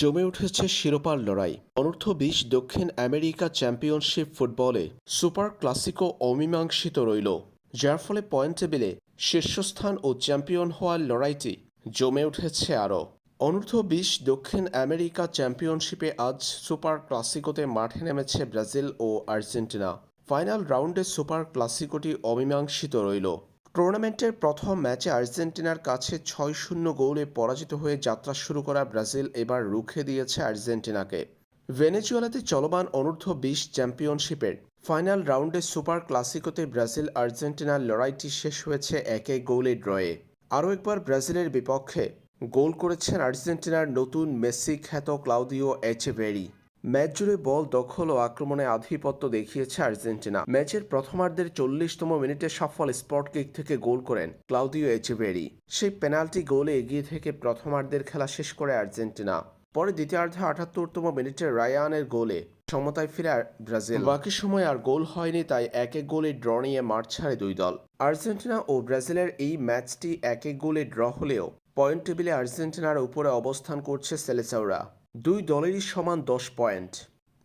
জমে উঠেছে শিরোপার লড়াই। অনূর্ধ্ব বিশ দক্ষিণ আমেরিকা চ্যাম্পিয়নশিপ ফুটবলে সুপার ক্লাসিকো অমীমাংসিত রইল। যার ফলে পয়েন্ট টেবিলে শীর্ষস্থান ও চ্যাম্পিয়ন হওয়ার লড়াইটি জমে উঠেছে আরও। অনূর্ধ্ব বিশ দক্ষিণ আমেরিকা চ্যাম্পিয়নশিপে আজ সুপার ক্লাসিকোতে মাঠে নেমেছে ব্রাজিল ও আর্জেন্টিনা। ফাইনাল রাউন্ডে সুপার ক্লাসিকোটি অমীমাংসিত রইল। টুর্নামেন্টের প্রথম ম্যাচে আর্জেন্টিনার কাছে ছয় শূন্য গোলে পরাজিত হয়ে যাত্রা শুরু করা ব্রাজিল এবার রুখে দিয়েছে আর্জেন্টিনাকে। ভেনেজুয়েলাতে চলমান অনূর্ধ্ব বিশ চ্যাম্পিয়নশিপের ফাইনাল রাউন্ডে সুপার ক্লাসিকোতে ব্রাজিল আর্জেন্টিনার লড়াইটি শেষ হয়েছে এক গোলে ড্রয়ে। আরও একবার ব্রাজিলের বিপক্ষে গোল করেছেন আর্জেন্টিনার নতুন মেসি খ্যাত ক্লাউদিও এচেভেরি। ম্যাচ জুড়ে বল দখল ও আক্রমণে আধিপত্য দেখিয়েছে আর্জেন্টিনা। ম্যাচের প্রথমার্ধের চল্লিশতম মিনিটে সফল স্পট কিক থেকে গোল করেন ক্লাউদিও এচেভেরি। সেই পেনাল্টি গোলে এগিয়ে থেকে প্রথমার্ধের খেলা শেষ করে আর্জেন্টিনা। পরে দ্বিতীয়ার্ধে আটাত্তরতম মিনিটে রায়ানের গোলে সমতায় ফিরে ব্রাজিল। বাকি সময় আর গোল হয়নি, তাই এক এক গোলে ড্র নিয়ে মাঠ ছাড়ে দুই দল। আর্জেন্টিনা ও ব্রাজিলের এই ম্যাচটি এক এক গোলে ড্র হলেও পয়েন্ট টেবিলে আর্জেন্টিনার উপরে অবস্থান করছে সেলেসাওরা। দুই দলেরই সমান দশ পয়েন্ট।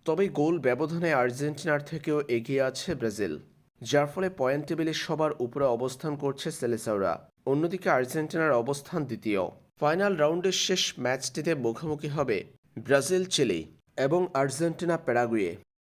তবে গোল ব্যবধানে আর্জেন্টিনার থেকেও এগিয়ে আছে ব্রাজিল, যার ফলে পয়েন্ট টেবিলে সবার উপরে অবস্থান করছে সেলেসাওরা অন্যদিকে আর্জেন্টিনার অবস্থান দ্বিতীয়। ফাইনাল রাউন্ডের শেষ ম্যাচটিতে মুখোমুখি হবে ব্রাজিল চিলি এবং আর্জেন্টিনা প্যারাগুয়ে